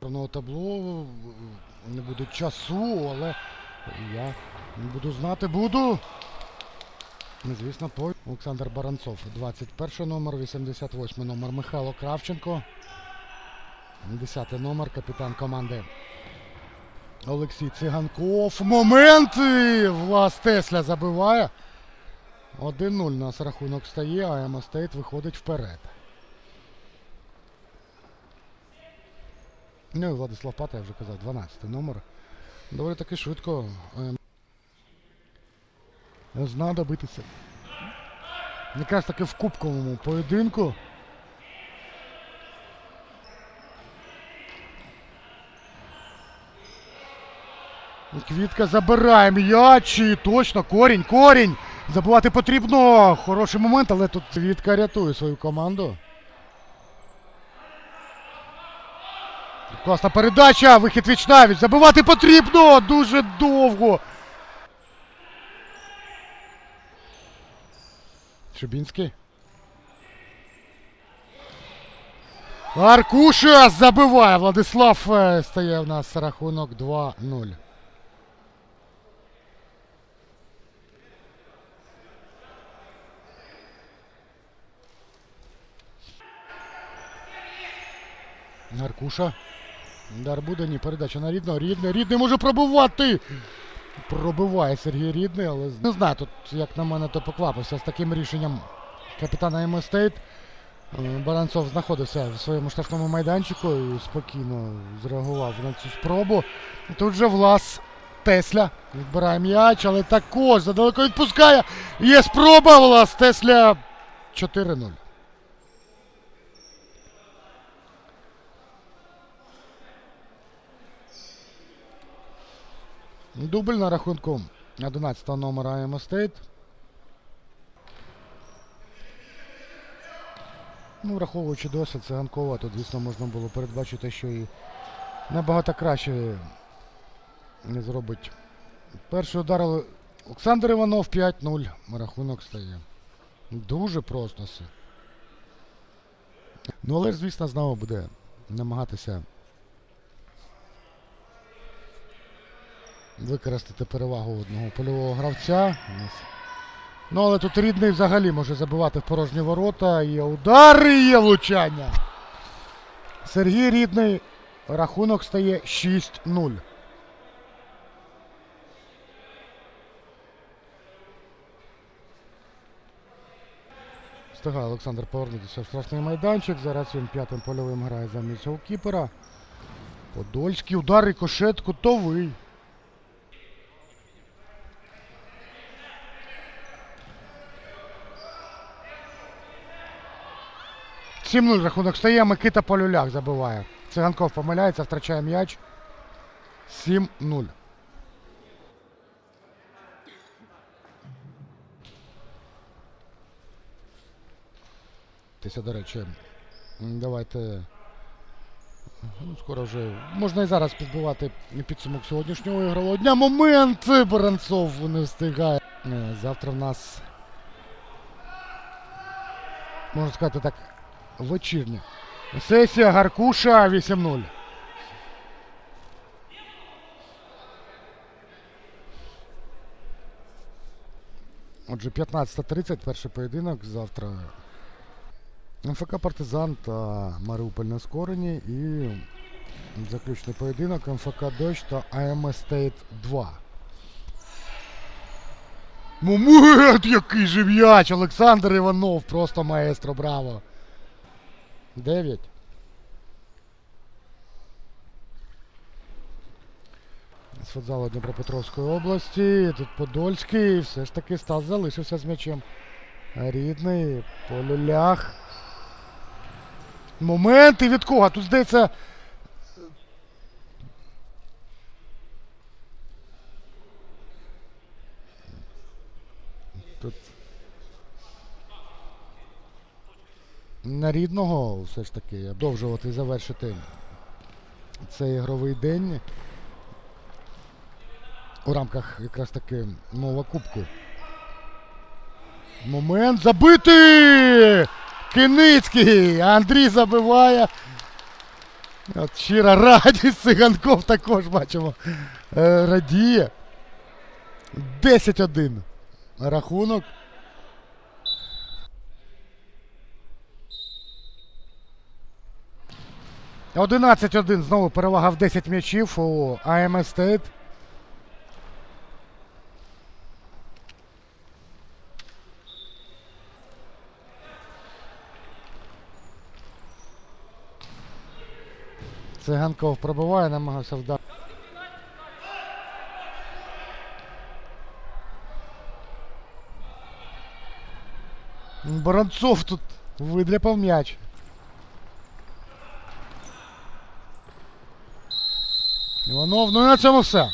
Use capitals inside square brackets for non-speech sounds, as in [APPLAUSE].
турного табло. Не буде часу, але я не буду знати, буду. Ну, Звісно, по Олександр Баранцов. 21 номер, 88 номер Михайло Кравченко. 10 номер, капітан команди Олексій Циганков. Момент! Влас Тесля забиває. 1-0 у нас рахунок стає, а Ема Стейт виходить вперед. Ну і Владислав Пата, я вже казав, 12 номер. Доволі таки швидко. ем, Знадобитися. Якраз таки в кубковому поєдинку. Квітка забирає м'яч і точно корінь, корінь. Забувати потрібно. Хороший момент, але тут Квітка рятує свою команду. Класна передача, вихід віч навіть. Забивати потрібно дуже довго. Шибінський. Аркуша забиває. Владислав е, стає в нас рахунок 2-0. Аркуша. Удар буде, ні, передача на рідного. Рідний, рідний може пробувати. Пробиває Сергій Рідний, але не знаю, тут, як на мене, то поквапився з таким рішенням капітана МС Е, Баранцов знаходився в своєму штрафному майданчику і спокійно зреагував на цю спробу. Тут же Влас Тесля відбирає м'яч, але також задалеко відпускає. Є спроба Влас Тесля 4-0. Дубль на рахунку 11 номера Айма Стейт. Ну, враховуючи досвід циганкова, то, звісно, можна було передбачити, що і набагато краще не зробить. Перший удар Олександр Іванов 5-0. Рахунок стає. Дуже просто все. Ну, але звісно, знову буде намагатися використати перевагу одного польового гравця. Ну, але тут рідний взагалі може забивати в порожні ворота. Є удар і є влучання. Сергій Рідний. Рахунок стає 6-0. Встигає Олександр повернутися в штрафний майданчик. Зараз він п'ятим польовим грає замість голкіпера. Подольський удар і кошет кутовий. Сім 0 рахунок стає, Микита Полюляк забиває. Циганков помиляється, втрачає м'яч. 7-0. Тися, до речі, давайте. Ну, скоро вже можна і зараз підбивати підсумок сьогоднішнього ігрового дня. Момент! Баранцов не встигає. Е, Завтра в нас, можна сказати так, вечірня. Сесія Гаркуша 8-0. Отже, 15.30 перший поєдинок. Завтра МФК Партизан та Маріуполь Нескорені і заключний поєдинок МФК Дощ та АМ Стейт 2. Момент, [LAUGHS] який же м'яч! Олександр Іванов, просто маестро, браво! 9. З футзалу Дніпропетровської області. Тут Подольський. Все ж таки Стас залишився з м'ячем. Рідний. Полюлях. Моменти від кого? Тут здається. Тут на рідного все ж таки продовжувати і завершити цей ігровий день у рамках якраз таки мова кубку. Момент забитий! Киницький! Андрій забиває. От щира радість Циганков також бачимо. Е, радіє. 10-1. Рахунок. Одинадцять 1 знову перевага в 10 м'ячів у АМС Стейт. Циганков пробиває, намагався вдати. Воронцов тут видляпав м'яч. Іванов, ну і на цьому все.